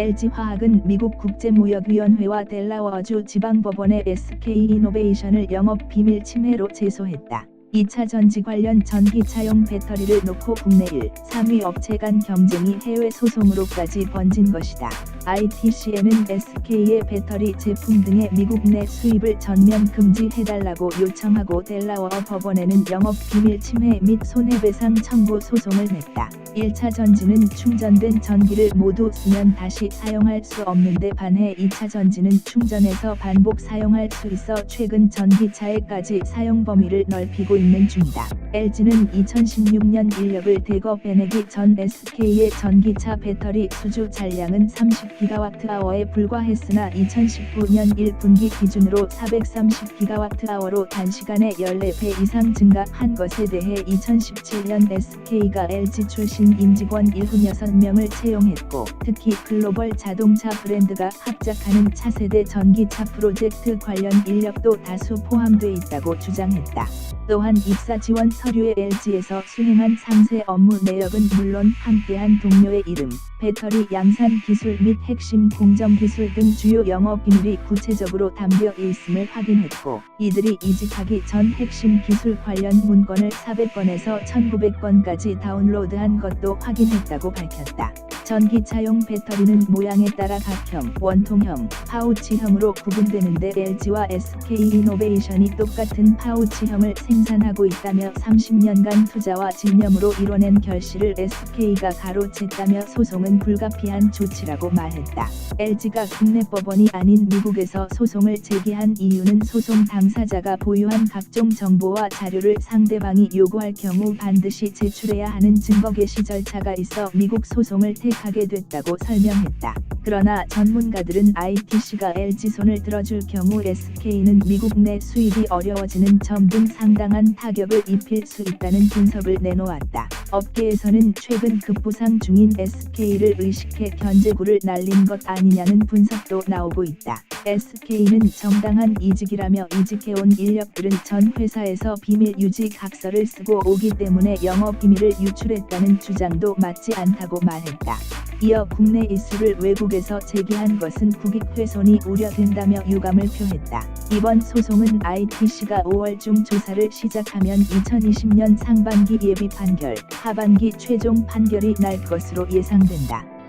LG화학은 미국 국제무역위원회와 델라워주 지방법원의 SK이노베이션을 영업 비밀 침해로 제소했다. 2차 전지 관련 전기차용 배터리를 놓고 국내 1, 3위 업체 간 경쟁이 해외 소송으로까지 번진 것이다. ITC에는 SK의 배터리 제품 등의 미국 내 수입을 전면 금지해달라고 요청하고 델라워 법원에는 영업 비밀 침해 및 손해배상 청구 소송을 냈다. 1차 전지는 충전된 전기를 모두 쓰면 다시 사용할 수 없는데 반해 2차 전지는 충전해서 반복 사용할 수 있어 최근 전기차에까지 사용 범위를 넓히고 있는 중이다. LG는 2016년 인력을 대거 빼내기 전 SK의 전기차 배터리 수주 잔량은 30기가와트아워에 불과했으나 2019년 1분기 기준으로 430기가와트아워로 단시간에 14배 이상 증가한 것에 대해 2017년 SK가 LG 출신 임직원 76명을 채용했고 특히 글로벌 자동차 브랜드가 합작하는 차세대 전기차 프로젝트 관련 인력도 다수 포함돼 있다고 주장했다. 또한 입사 지원 서류에 LG에서 수행한 상세 업무 내역은 물론 함께한 동료의 이름, 배터리 양산 기술 및 핵심 공정 기술 등 주요 영업 비밀이 구체적으로 담겨 있음을 확인했고 이들이 이직하기 전 핵심 기술 관련 문건을 400건에서 1900건까지 다운로드한 것도 확인했다고 밝혔다. 전기차용 배터리는 모양에 따라 각형, 원통형, 파우치형으로 구분되는데 LG와 SK이노베이션이 똑같은 파우치형을 생산하고 있다며 30년간 투자와 집념으로 이뤄낸 결실을 SK가 가로챘다며 소송은 불가피한 조치라고 말했다. LG가 국내 법원이 아닌 미국에서 소송을 제기한 이유는 소송 당사자가 보유한 각종 정보와 자료를 상대방이 요구할 경우 반드시 제출해야 하는 증거 개시 절차가 있어 미국 소송을 택 하게 됐다고 설명했다. 그러나 전문가들은 ITC가 LG 손을 들어줄 경우 SK는 미국 내 수입이 어려워지는 점 등 상당한 타격을 입힐 수 있다는 분석을 내놓았다. 업계에서는 최근 급부상 중인 SK를 의식해 견제구를 날린 것 아니냐는 분석도 나오고 있다. SK는 정당한 이직이라며 이직해온 인력들은 전 회사에서 비밀 유지 각서를 쓰고 오기 때문에 영업 비밀을 유출했다는 주장도 맞지 않다고 말했다. 이어 국내 이수를 외국에서 제기한 것은 국익 훼손이 우려된다며 유감을 표했다. 이번 소송은 ITC가 5월 중 조사를 시작하면 2020년 상반기 예비 판결, 하반기 최종 판결이 날 것으로 예상된다.